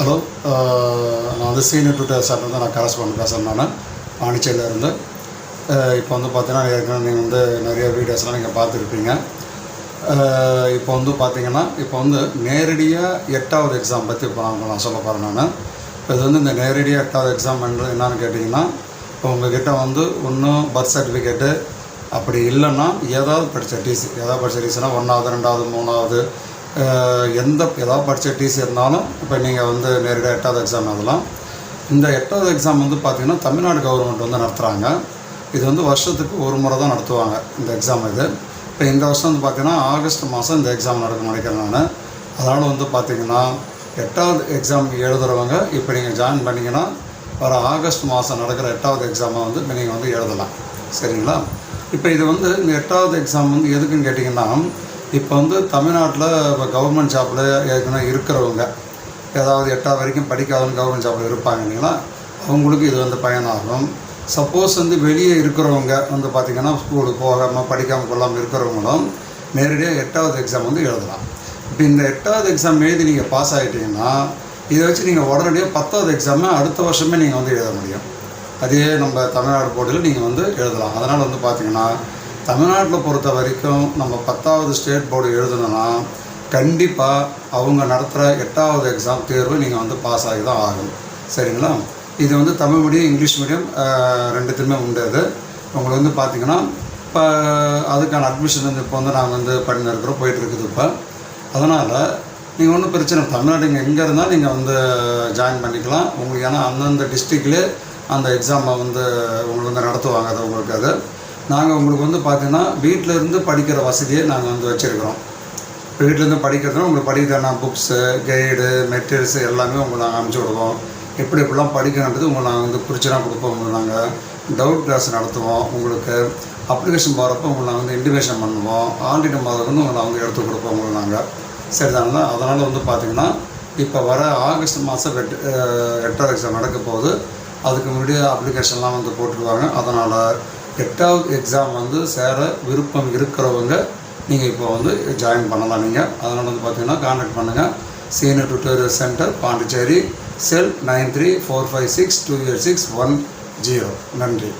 Hello நான் வந்து senior Twitter sir வந்து நான் கரஸ்பாண்ட் பேசுகிறேன் நான். பாண்டிச்சேரியில் இப்போ வந்து பார்த்தீங்கன்னா ஏற்கனவே நீங்கள் வந்து நிறைய வீடியோஸ்லாம் நீங்கள் பார்த்துருப்பீங்க. இப்போ வந்து பார்த்தீங்கன்னா இப்போ வந்து நேரடியாக எட்டாவது எக்ஸாம் பற்றி இப்போ நான் நான் சொல்ல போகிறேன் நான். இப்போ இது வந்து இந்த நேரடியாக எட்டாவது எக்ஸாம் என்னன்னு கேட்டிங்கன்னா இப்போ உங்ககிட்ட வந்து ஒன்றும் பர்த் சர்டிஃபிகேட்டு அப்படி இல்லைன்னா ஏதாவது படித்த டிசி ஏதாவது படித்த டிசினா ஒன்றாவது ரெண்டாவது மூணாவது எந்த ஏதாவது படித்த டிசி இருந்தாலும் இப்போ நீங்கள் வந்து நேரடியாக எட்டாவது எக்ஸாம் எழுதலாம். இந்த எட்டாவது எக்ஸாம் வந்து பார்த்திங்கன்னா தமிழ்நாடு கவர்மெண்ட் வந்து நடத்துகிறாங்க இது வந்து வருஷத்துக்கு ஒரு முறை தான் நடத்துவாங்க இந்த எக்ஸாம் இது. இப்போ இந்த வருஷம் வந்து பார்த்திங்கன்னா ஆகஸ்ட் மாதம் இந்த எக்ஸாம் நடக்கும் நினைக்கிறேன் நான். அதனால் வந்து பார்த்திங்கன்னா எட்டாவது எக்ஸாம் எழுதுகிறவங்க இப்போ நீங்கள் ஜாயின் பண்ணிங்கன்னா வர ஆகஸ்ட் மாதம் நடக்கிற எட்டாவது எக்ஸாமை வந்து இப்போ நீங்கள் வந்து எழுதலாம். சரிங்களா? இப்போ இது வந்து இந்த எட்டாவது எக்ஸாம் வந்து எதுக்குன்னு கேட்டிங்கன்னா இப்போ வந்து தமிழ்நாட்டில் இப்போ கவர்மெண்ட் ஜாப்பில் ஏற்கனவே இருக்கிறவங்க ஏதாவது எட்டாவது வரைக்கும் படிக்காதவங்க கவர்மெண்ட் ஜாப்பில் இருப்பாங்க இல்லைங்களா? அவங்களுக்கு இது வந்து பயனாகும். சப்போஸ் வந்து வெளியே இருக்கிறவங்க வந்து பார்த்திங்கன்னா ஸ்கூலுக்கு போகாமல் படிக்காமல் கொள்ளாமல் இருக்கிறவங்களும் நேரடியாக எட்டாவது எக்ஸாம் வந்து எழுதலாம். இப்போ இந்த எட்டாவது எக்ஸாம் எழுதி நீங்கள் பாஸ் ஆகிட்டீங்கன்னா இதை வச்சு நீங்கள் உடனடியாக பத்தாவது எக்ஸாமை அடுத்த வருஷமே நீங்கள் வந்து எழுத முடியும். அதே நம்ம தமிழ்நாடு போர்டில் நீங்கள் வந்து எழுதலாம். அதனால் வந்து பார்த்திங்கன்னா தமிழ்நாட்டில் பொறுத்த வரைக்கும் நம்ம பத்தாவது ஸ்டேட் போர்டு எழுதணும்னா கண்டிப்பாக அவங்க நடத்துகிற எட்டாவது எக்ஸாம் தேர்வு நீங்கள் வந்து பாஸ் ஆகி தான் ஆகும் சரிங்களா? இது வந்து தமிழ் மீடியம் இங்கிலீஷ் மீடியம் ரெண்டுத்துலையுமே உண்டு அது உங்களுக்கு வந்து பார்த்தீங்கன்னா இப்போ அதுக்கான அட்மிஷன் வந்து இப்போ வந்து நாங்கள் வந்து பண்ணின்னு இருக்கிறோம் இப்போ. அதனால் நீங்கள் ஒன்றும் பிரச்சனை இல்லை. தமிழ்நாடு இங்கே எங்கே இருந்தாலும் நீங்கள் வந்து ஜாயின் பண்ணிக்கலாம். உங்களுக்கு ஏன்னா அந்தந்த டிஸ்ட்ரிக்ட்லேயே அந்த எக்ஸாமை வந்து உங்களுக்கு வந்து நடத்துவாங்க அது உங்களுக்கு அது. நாங்கள் உங்களுக்கு வந்து பார்த்தீங்கன்னா வீட்டில் இருந்து படிக்கிற வசதியை நாங்கள் வந்து வச்சுருக்கிறோம். வீட்டிலேருந்து படிக்கிறதுனா உங்களுக்கு படிக்கிறதான புக்ஸு கைடு மெட்டீரியல்ஸ் எல்லாமே உங்களுக்கு நாங்கள் அனுப்பிச்சி விடுவோம். எப்படி எப்படிலாம் படிக்கணுன்றது உங்களுக்கு நாங்கள் வந்து குறிச்செல்லாம் கொடுப்போம். உங்களுக்கு நாங்கள் டவுட் கிளாஸ் நடத்துவோம். உங்களுக்கு அப்ளிகேஷன் போகிறப்ப உங்களை நாங்கள் வந்து இன்டிமேஷன் பண்ணுவோம். ஆல்ரெடி மாதிரி வந்து உங்களை வந்து எடுத்து கொடுப்போம் உங்களுக்கு நாங்கள் சரிதாங்களா அதனால் வந்து பார்த்திங்கன்னா இப்போ வர ஆகஸ்ட் மாதம் எட்டு எட்டாவது எக்ஸாம் நடக்க போகுது. அதுக்கு முன்னாடி அப்ளிகேஷன்லாம் வந்து போட்டுருவாங்க. அதனால் எட்டாவது எக்ஸாம் வந்து சேர விருப்பம் இருக்கிறவங்க நீங்கள் இப்போ வந்து ஜாயின் பண்ணலாம். நீங்கள் அதனால் வந்து பார்த்தீங்கன்னா கான்டாக்ட் பண்ணுங்கள் senior tutorial centre Pondicherry cell nine three four five six two eight six one zero நன்றி.